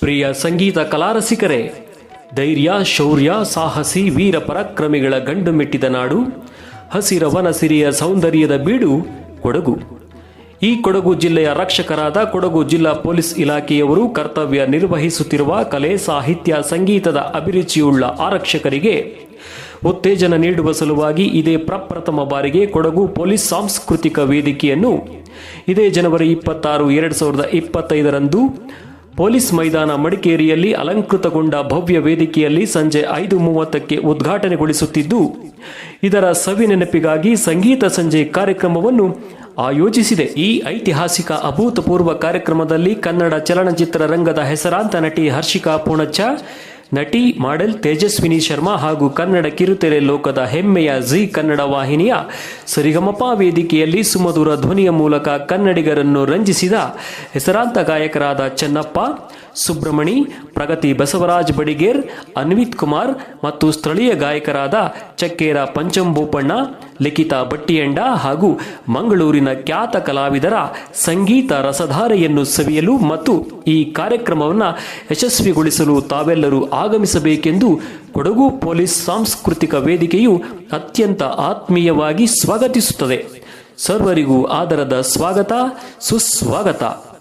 ಪ್ರಿಯ ಸಂಗೀತ ಕಲಾರಸಿಕರೇ, ಧೈರ್ಯ, ಶೌರ್ಯ, ಸಾಹಸಿ, ವೀರ ಪರಾಕ್ರಮಿಗಳ ಗಂಡು ಮೆಟ್ಟಿದ ನಾಡು, ಹಸಿರ ವನಸಿರಿಯ ಸೌಂದರ್ಯದ ಬೀಡು ಕೊಡಗು. ಈ ಕೊಡಗು ಜಿಲ್ಲೆಯ ರಕ್ಷಕರಾದ ಕೊಡಗು ಜಿಲ್ಲಾ ಪೊಲೀಸ್ ಇಲಾಖೆಯವರು ಕರ್ತವ್ಯ ನಿರ್ವಹಿಸುತ್ತಿರುವ ಕಲೆ, ಸಾಹಿತ್ಯ, ಸಂಗೀತದ ಅಭಿರುಚಿಯುಳ್ಳ ಆರಕ್ಷಕರಿಗೆ ಉತ್ತೇಜನ ನೀಡುವ ಸಲುವಾಗಿ ಇದೇ ಪ್ರಪ್ರಥಮ ಬಾರಿಗೆ ಕೊಡಗು ಪೊಲೀಸ್ ಸಾಂಸ್ಕೃತಿಕ ವೇದಿಕೆಯನ್ನು ಇದೇ ಜನವರಿ ಇಪ್ಪತ್ತಾರು, ಎರಡು ಸಾವಿರದ ಇಪ್ಪತ್ತೈದರಂದು ಪೊಲೀಸ್ ಮೈದಾನ ಮಡಿಕೇರಿಯಲ್ಲಿ ಅಲಂಕೃತಗೊಂಡ ಭವ್ಯ ವೇದಿಕೆಯಲ್ಲಿ ಸಂಜೆ ಐದು ಮೂವತ್ತಕ್ಕೆ ಉದ್ಘಾಟನೆಗೊಳಿಸುತ್ತಿದ್ದು, ಇದರ ಸವಿನೆನಪಿಗಾಗಿ ಸಂಗೀತ ಸಂಜೆ ಕಾರ್ಯಕ್ರಮವನ್ನು ಆಯೋಜಿಸಿದೆ. ಈ ಐತಿಹಾಸಿಕ ಅಭೂತಪೂರ್ವ ಕಾರ್ಯಕ್ರಮದಲ್ಲಿ ಕನ್ನಡ ಚಲನಚಿತ್ರ ರಂಗದ ಹೆಸರಾಂತ ನಟಿ ಹರ್ಷಿಕಾ ಪೂಣಚ್ಚ ನಟಿ ಮಾಡೆಲ್ ತೇಜಸ್ವಿನಿ ಶರ್ಮಾ ಹಾಗೂ ಕನ್ನಡ ಕಿರುತೆರೆ ಲೋಕದ ಹೆಮ್ಮೆಯ ಜಿ ಕನ್ನಡ ವಾಹಿನಿಯ ಸರಿಗಮಪ ವೇದಿಕೆಯಲ್ಲಿ ಸುಮಧುರ ಧ್ವನಿಯ ಮೂಲಕ ಕನ್ನಡಿಗರನ್ನು ರಂಜಿಸಿದ ಹೆಸರಾಂತ ಗಾಯಕರಾದ ಚೆನ್ನಪ್ಪ ಸುಬ್ರಹ್ಮಣಿ ಪ್ರಗತಿ ಬಸವರಾಜ್ ಬಡಿಗೇರ್, ಅನ್ವಿತ್ ಕುಮಾರ್ ಮತ್ತು ಸ್ಥಳೀಯ ಗಾಯಕರಾದ ಚಕ್ಕೇರ ಪಂಚಂಬೋಪಣ್ಣ ಲಿಖಿತಾ ಬಟ್ಟಿಯಂಡ ಹಾಗೂ ಮಂಗಳೂರಿನ ಖ್ಯಾತ ಕಲಾವಿದರ ಸಂಗೀತ ರಸಧಾರೆಯನ್ನು ಸವಿಯಲು ಮತ್ತು ಈ ಕಾರ್ಯಕ್ರಮವನ್ನು ಯಶಸ್ವಿಗೊಳಿಸಲು ತಾವೆಲ್ಲರೂ ಆಗಮಿಸಬೇಕೆಂದು ಕೊಡಗು ಪೊಲೀಸ್ ಸಾಂಸ್ಕೃತಿಕ ವೇದಿಕೆಯು ಅತ್ಯಂತ ಆತ್ಮೀಯವಾಗಿ ಸ್ವಾಗತಿಸುತ್ತದೆ. ಸರ್ವರಿಗೂ ಆದರದ ಸ್ವಾಗತ, ಸುಸ್ವಾಗತ.